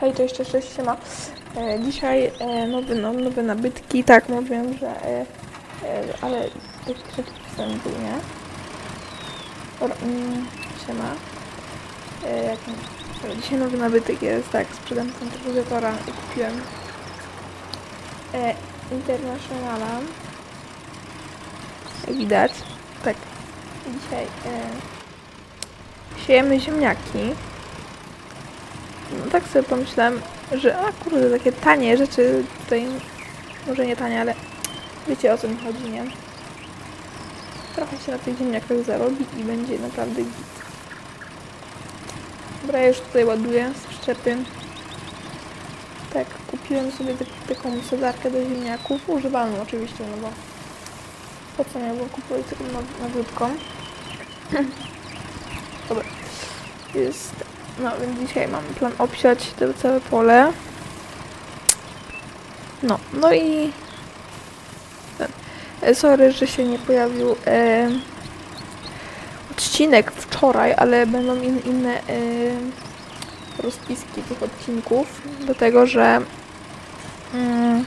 Hej, to jeszcze cześć się ma. E, dzisiaj e, nowy, no, nowe nabytki. Tak, mówiłem, że. E, e, ale tych przepisem był, nie? Dobra, mm, siema. E, jak, dobra, dzisiaj nowy nabytek jest, tak, sprzedam centryfugatora i kupiłem e, Internationala. Jak widać. Tak. Dzisiaj e, siejemy ziemniaki. Tak sobie pomyślałem, że a kurde, takie tanie rzeczy tutaj, może nie tanie, ale wiecie o co mi chodzi, nie? Trochę się na tych ziemniakach zarobi i będzie naprawdę git. Dobra, ja już tutaj ładuję z przyczepy. Tak, kupiłem sobie tak- taką sadarkę do ziemniaków, używaną oczywiście, no bo po co miałbym kupować taką nowiutką? Dobra, jest no więc dzisiaj mam plan obsiać to całe pole. No, no i. E, Sorry, że się nie pojawił e, odcinek wczoraj, ale będą in, inne e, rozpiski tych odcinków, dlatego że mm,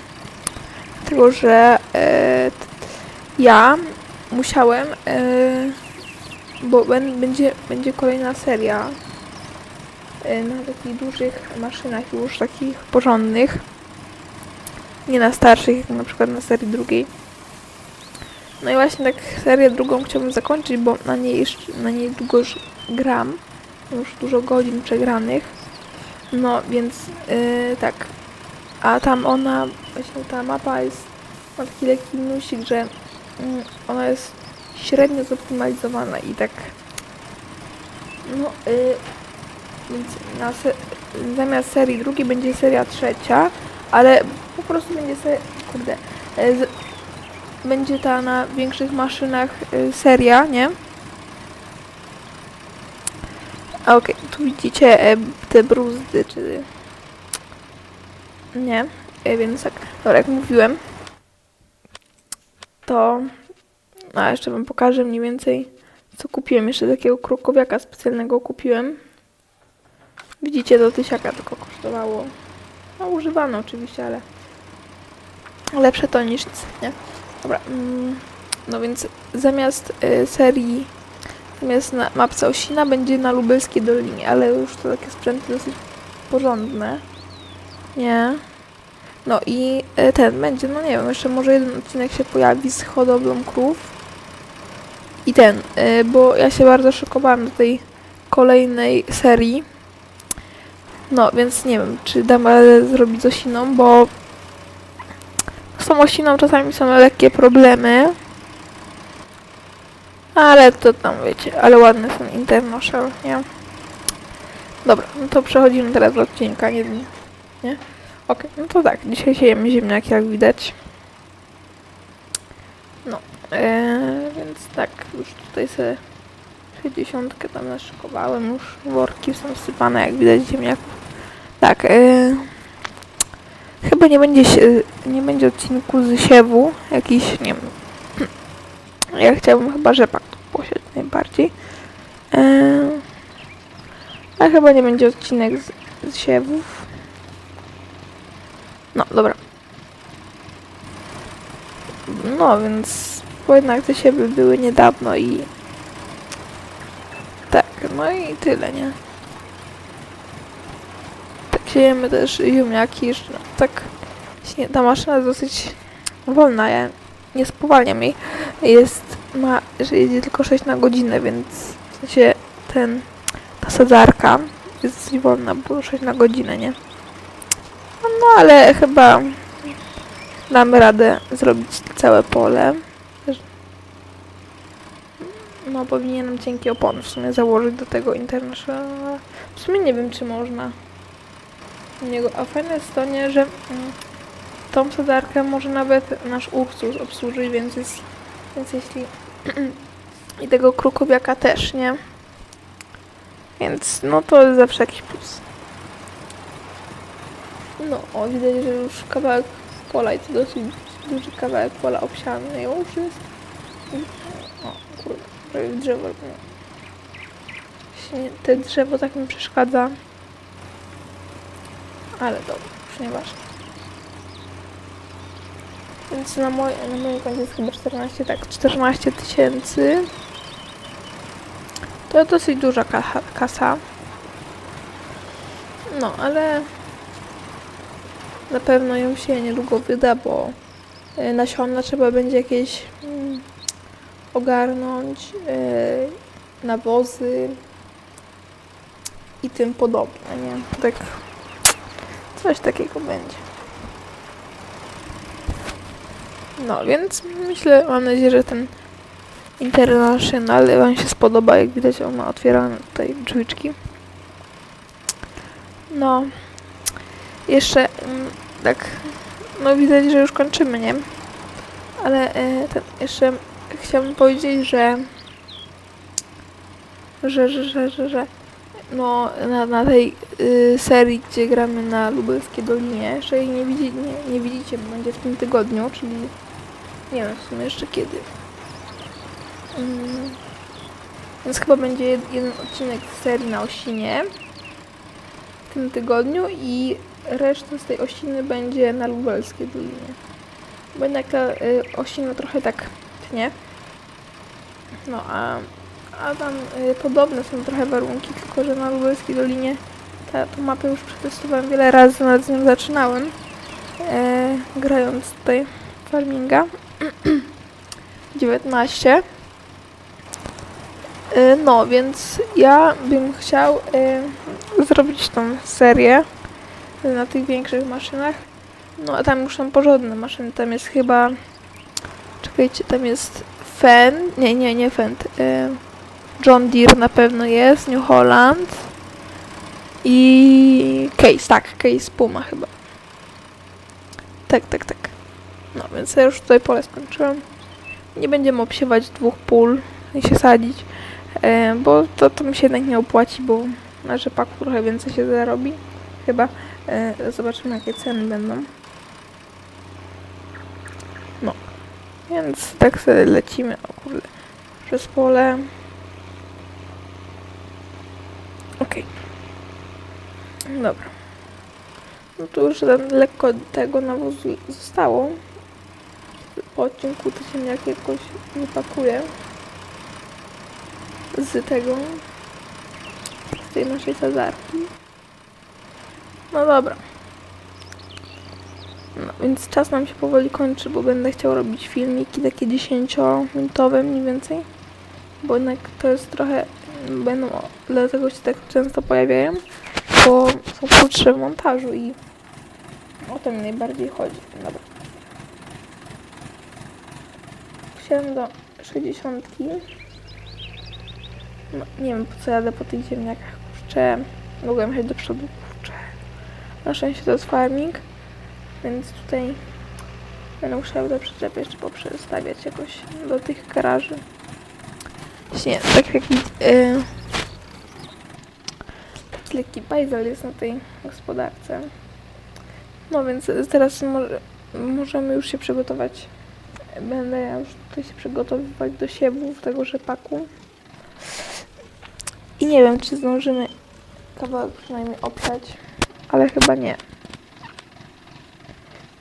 dlatego, że e, ja musiałem e, bo będzie, będzie kolejna seria na takich dużych maszynach już, takich porządnych. Nie na starszych, jak na przykład na serii drugiej. No i właśnie tak serię drugą chciałbym zakończyć, bo na niej jeszcze, na niej długo już gram. Już dużo godzin przegranych. No więc yy, tak. A tam ona, właśnie ta mapa jest, ma taki lekki minusik, że mm, ona jest średnio zoptymalizowana i tak no yy, więc na se- zamiast serii drugiej będzie seria trzecia, ale po prostu będzie se kurde, e, będzie ta na większych maszynach e, seria, nie? Okej, tu widzicie e, te bruzdy, czy... Nie, więc tak, dobra, jak mówiłem, to... A, jeszcze wam pokażę mniej więcej, co kupiłem. Jeszcze takiego krokowiaka specjalnego kupiłem. Widzicie, do tysiaka tylko kosztowało. No, używane oczywiście, ale lepsze to niż nic, nie? Dobra, mm, no więc zamiast y, serii, zamiast na mapce Osina będzie na Lubelskiej Dolinie, ale już to takie sprzęty dosyć porządne, nie? No i y, ten będzie, no nie wiem, jeszcze może jeden odcinek się pojawi z hodowlą krów. I ten, y, bo ja się bardzo szykowałam do tej kolejnej serii. No, więc nie wiem, czy dam radę zrobić z osiną, bo z tą osiną czasami są lekkie problemy. Ale to tam wiecie, ale ładne są International, nie? Dobra, no to przechodzimy teraz do odcinka, nie nie? Okej, no to tak, dzisiaj siejemy ziemniaki, jak widać. No, eee, więc tak, już tutaj sobie 60 tam naszykowałem, już worki są wsypane, jak widać, ziemniaków. Tak, e, chyba nie będzie nie będzie odcinku z siewu, jakiś, nie wiem, ja chciałbym chyba rzepak posiać najbardziej. E, a chyba nie będzie odcinek z, z siewów. No, dobra. No, więc bo jednak te siewy były niedawno i tak, no i tyle, nie? Siejemy też ziemniaki, jeszcze tak ta maszyna jest dosyć wolna, ja nie spowalniam jej. Jest, ma, że jedzie tylko 6 na godzinę, więc w sensie ten, ta sadzarka jest dosyć wolna, bo 6 na godzinę, nie? No, ale chyba damy radę zrobić całe pole. No powinienem cienkie opony w sumie założyć do tego International. W sumie nie wiem czy można niego. A fajne jest to nie, że mm, tą sadarkę może nawet nasz Ursus obsłużyć, więc jest, więc jeśli i tego krukowiaka też, nie? Więc no to jest zawsze jakiś plus. No, o widać, że już kawałek pola i to dosyć duży kawałek pola obsiany już jest. O kurde, prawie drzewo. no. Te drzewo tak mi przeszkadza. Ale dobra, już nieważne. Więc na, moj, na moim koncie jest chyba 14, tak, 14 tysięcy. To dosyć duża kasa. No, ale na pewno ją się niedługo wyda, bo y, nasiona trzeba będzie jakieś mm, ogarnąć, y, nawozy i tym podobne, nie? Tak, coś takiego będzie. No, więc myślę, mam nadzieję, że ten International Wam się spodoba. Jak widać, on ma otwierane tutaj drzwiczki. No, jeszcze mm, tak, no widać, że już kończymy, nie? Ale e, ten, jeszcze chciałabym powiedzieć, że że, że, że, że, że no na, na tej y, serii, gdzie gramy na Lubelskiej Dolinie, jeszcze jej nie, widzi, nie, nie widzicie, bo będzie w tym tygodniu, czyli nie wiem w sumie jeszcze kiedy. Mm, więc chyba będzie jed- jeden odcinek z serii na Osinie w tym tygodniu i reszta z tej Osiny będzie na Lubelskiej Dolinie. Bo jednak ta y, Osina trochę tak tnie. No a, a tam y, podobne są trochę warunki, tylko że na Lubelskiej Dolinie ta, tą mapę już przetestowałem wiele razy, nawet z nią zaczynałem, e, grając tutaj farminga. 19. E, No, więc ja bym chciał e, zrobić tą serię na tych większych maszynach. No, a tam już są porządne maszyny. Tam jest chyba. Czekajcie, tam jest Fendt. Nie, nie, nie Fendt. E, John Deere na pewno jest. New Holland. I Case, tak, Case Puma chyba. Tak, tak, tak. No, więc ja już tutaj pole skończyłam. Nie będziemy obsiewać dwóch pól i się sadzić, e, bo to, to mi się jednak nie opłaci, bo na rzepaku trochę więcej się zarobi. Chyba. E, zobaczymy, jakie ceny będą. No. Więc tak sobie lecimy. O kurde. Przez pole. Okej. Dobra. No tu już lekko tego nawozu zostało. Po odcinku to się jak jakoś wypakuje. Z tego. Z tej naszej sadzarki. No dobra. No więc czas nam się powoli kończy, bo będę chciał robić filmiki takie 10-minutowe mniej więcej. Bo jednak to jest trochę, będą, dlatego się tak często pojawiają, bo są krótsze w montażu i o to mi najbardziej chodzi. Dobra. Wsiadłem do 60. No, nie wiem po co jadę po tych ziemniakach. Kurczę, mogłem jechać do przodu. Kurczę. Na szczęście to jest farming, więc tutaj będę musiała te przyczepy jeszcze poprzestawiać jakoś do tych garaży. Właśnie, tak jak yy, lekki pajzel jest na tej gospodarce. No więc teraz może, możemy już się przygotować. Będę ja już tutaj się przygotowywać do siewów tego rzepaku. I nie wiem, czy zdążymy kawałek przynajmniej obsiać, ale chyba nie.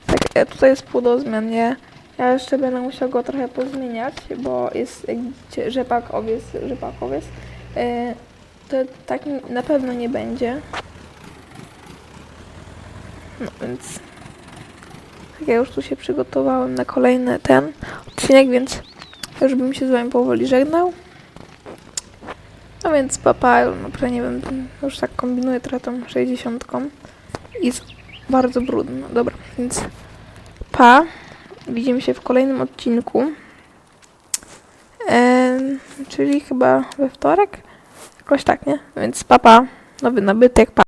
Tak, e, tutaj jest pół do zmian, nie? Ja jeszcze będę musiał go trochę pozmieniać, bo jest, jak widzicie, rzepak, owiec, rzepak, owiec. E, to tak na pewno nie będzie. No więc tak ja już tu się przygotowałem na kolejny ten odcinek, więc już bym się z wami powoli żegnał. No więc papa, no nie wiem, już tak kombinuję trochę tą 60 i jest bardzo brudno. Dobra, więc pa. Widzimy się w kolejnym odcinku. Em, czyli chyba we wtorek? Jakoś tak, nie? Więc papa, nowy nabytek, pa.